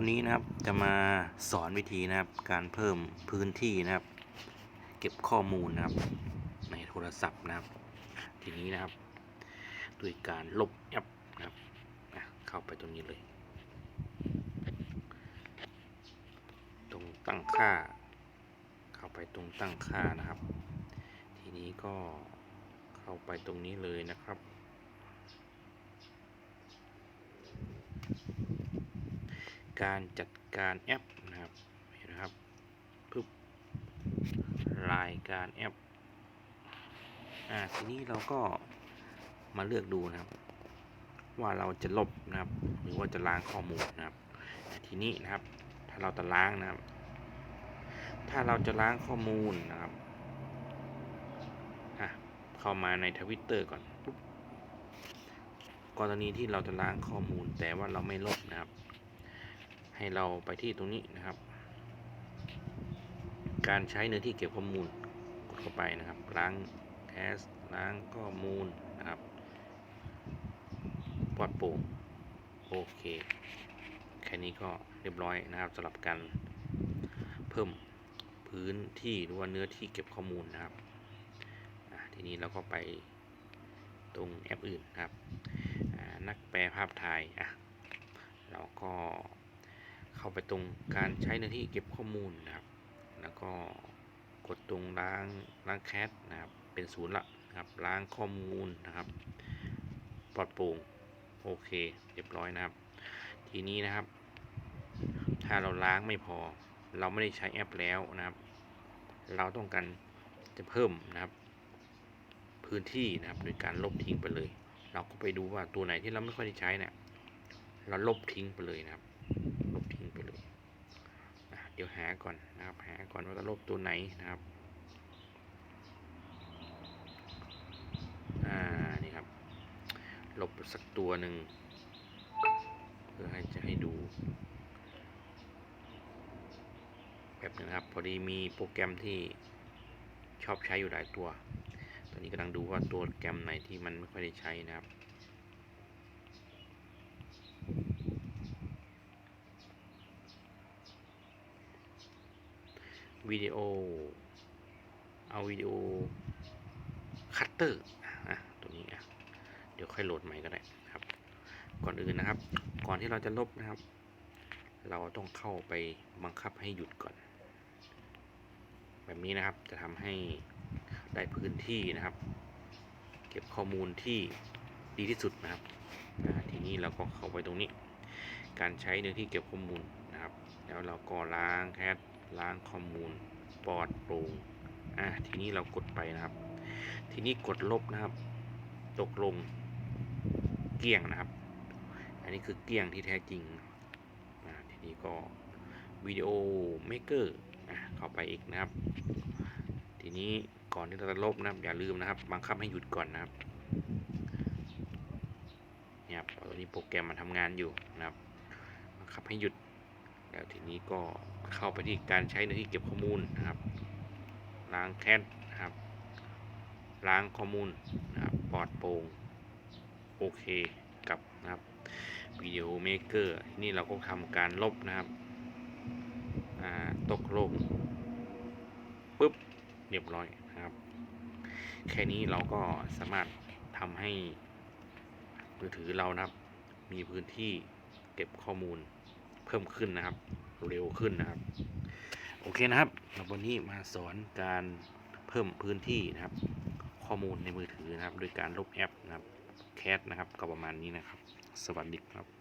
วันนี้นะครับจะมาสอนวิธีนะครับ การเพิ่มพื้นที่นะครับ เก็บข้อมูลนะครับ ในโทรศัพท์นะครับ ทีนี้นะครับด้วยการลบแอปนะครับเข้าไปตรงนี้เลย ตรงตั้งค่า เข้าไปตรงตั้งค่านะครับ ทีนี้ก็เข้าไปตรงนี้เลยนะครับ การจัดการแอปนะครับเห็นนะครับปึ๊บรายการแอปอ่าทีนี้เราก็มาเลือกดูนะครับ ว่าเราจะลบนะครับ หรือว่าจะล้างข้อมูลนะครับ ทีนี้นะครับ ถ้าเราจะล้างนะครับ ถ้าเราจะล้างข้อมูลนะครับอะเข้ามาในทวิตเตอร์ก่อนปุ๊บกรณีที่เราจะล้างข้อมูลแต่ว่าเราไม่ลบนะครับ ให้เราไปที่ตรงนี้นะครับ การใช้เนื้อที่เก็บข้อมูลกดเข้าไปนะครับล้างแคสล้างข้อมูลนะครับปลอดโปร่งโอเคแค่นี้ก็เรียบร้อยนะครับสำหรับการเพิ่มพื้นที่หรือว่าเนื้อที่เก็บข้อมูลนะครับทีนี้เราก็ไปตรงแอปอื่นนะครับนักแปลภาพถ่ายอะเราก็ เข้าไปตรงการใช้เนื้อที่เก็บข้อมูลนะครับ แล้วก็กดตรงล้างล้างแคสนะครับ เป็นศูนย์ละนะครับล้างข้อมูลนะครับ ปลอดโปร่งโอเค เรียบร้อยนะครับ ทีนี้นะครับ ถ้าเราล้างไม่พอ เราไม่ได้ใช้แอปแล้วนะครับ เราต้องการจะเพิ่มนะครับ พื้นที่นะครับโดยการลบทิ้งไปเลย เราก็ไปดูว่าตัวไหนที่เราไม่ค่อยได้ใช้เนี่ยเราลบทิ้งไปเลยนะครับ ลบทิ้งไปเลยอะเดี๋ยวหาก่อนนะครับ หาก่อนว่าจะลบตัวไหนนะครับอ่านี่ครับลบสักตัวหนึ่งเพื่อให้จะให้ดูแบบนึงครับ พอดีมีโปรแกรมที่ชอบใช้อยู่หลายตัว ตอนนี้กำลังดูว่าตัวโปรแกรมไหนที่มันไม่ค่อยได้ใช้นะครับ วิดีโอ เอาวิดีโอคัตเตอร์อะตัวนี้อะเดี๋ยวค่อยโหลดใหม่ก็ได้ครับ ก่อนอื่นนะครับ ก่อนที่เราจะลบนะครับ เราต้องเข้าไปบังคับให้หยุดก่อน แบบนี้นะครับจะทำให้ได้พื้นที่นะครับ เก็บข้อมูลที่ดีที่สุดนะครับทีนี้เราก็เข้าไปตรงนี้ การใช้เนื้อที่เก็บข้อมูลนะครับ แล้วเราก็ล้างแคส ล้างข้อมูลปลอดโปร่งอะทีนี้เรากดไปนะครับ ทีนี้กดลบนะครับ ตกลงเกลี้ยงนะครับ อันนี้คือเกลี้ยงที่แท้จริงอ่าทีนี้ก็วิดีโอเมกเกอร์เข้าไปอีกนะครับ ทีนี้ก่อนที่เราจะลบนะครับ อย่าลืมนะครับ บังคับให้หยุดก่อนนะครับเนี่ยตอนนี้โปรแกรมมันทำงานอยู่นะครับบังคับให้หยุด แล้วทีนี้ก็เข้าไปที่การใช้ในที่เก็บข้อมูลนะครับล้างแคสนะครับล้างข้อมูลนะครับปลอดโปร่งโอเคกับนะครับวิดีโอเมเกอร์ที่นี่เราก็ทำการลบนะครับตกลงปุ๊บเรียบร้อยนะครับ แค่นี้เราก็สามารถทำให้มือถือเรานะครับ มีพื้นที่เก็บข้อมูล เพิ่มขึ้นนะครับ เร็วขึ้นนะครับ โอเคนะครับวันนี้มาสอนการเพิ่มพื้นที่นะครับ ข้อมูลในมือถือนะครับ โดยการลบแอปนะครับแคสนะครับก็ประมาณนี้นะครับ สวัสดีครับ